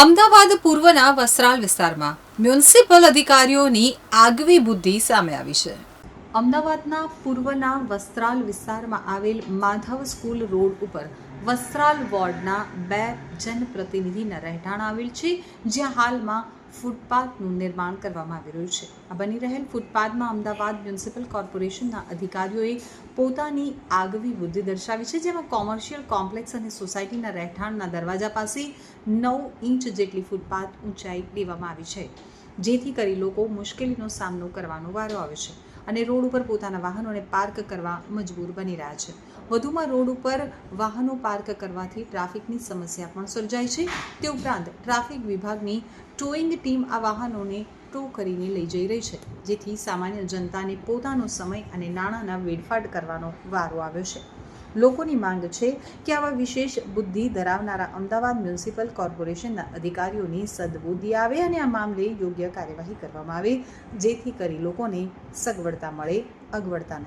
અમદાવાદ પૂર્વના વસ્ત્રાલ વિસ્તારમાં મ્યુનિસિપલ અધિકારીઓની આગવી બુદ્ધિ સામે આવી છે. અમદાવાદના પૂર્વના વસ્ત્રાલ વિસ્તારમાં આવેલ માધવ સ્કૂલ રોડ ઉપર વસ્ત્રાલ વોર્ડના બે જનપ્રતિનિધિના રહેઠાણ આવેલ છે, જ્યાં હાલમાં ફૂટપાથનું નિર્માણ કરવામાં આવી રહ્યું છે. આ બની રહેલ ફૂટપાથમાં અમદાવાદ મ્યુનિસિપલ કોર્પોરેશનના અધિકારીઓએ પોતાની આગવી બુદ્ધિ દર્શાવી છે, જેમાં કોમર્શિયલ કોમ્પ્લેક્સ અને સોસાયટીના રહેઠાણના દરવાજા પાસે નવ ઇંચ જેટલી ફૂટપાથ ઊંચાઈ દેવામાં આવી છે, જેથી કરી લોકો મુશ્કેલીનો સામનો કરવાનો વારો આવે છે. અને રોડ ઉપર પોતાના વાહનોને પાર્ક કરવા મજબૂર બની રહ્યા છે. વધુમાં રોડ ઉપર વાહનો પાર્ક કરવાથી ટ્રાફિકની સમસ્યા પણ સર્જાય છે. તે ઉપરાંત ટ્રાફિક વિભાગની ટોઈંગ ટીમ આ વાહનોને ટો કરીને લઈ જઈ રહી છે. જેથી સામાન્ય જનતાને પોતાનો સમય અને નાણાંના વેડફાટ કરવાનો વારો આવ્યો છે. લોકોની માંગ છે કે આવા વિશેષ બુદ્ધિ ધરાવનારા અમદાવાદ મ્યુનિસિપલ કોર્પોરેશનના અધિકારીઓની સદબુદ્ધિ આવે અને આ મામલે યોગ્ય કાર્યવાહી કરવામાં આવે, જેથી કરી લોકોને સગવડતા મળે, અગવડતા નહીં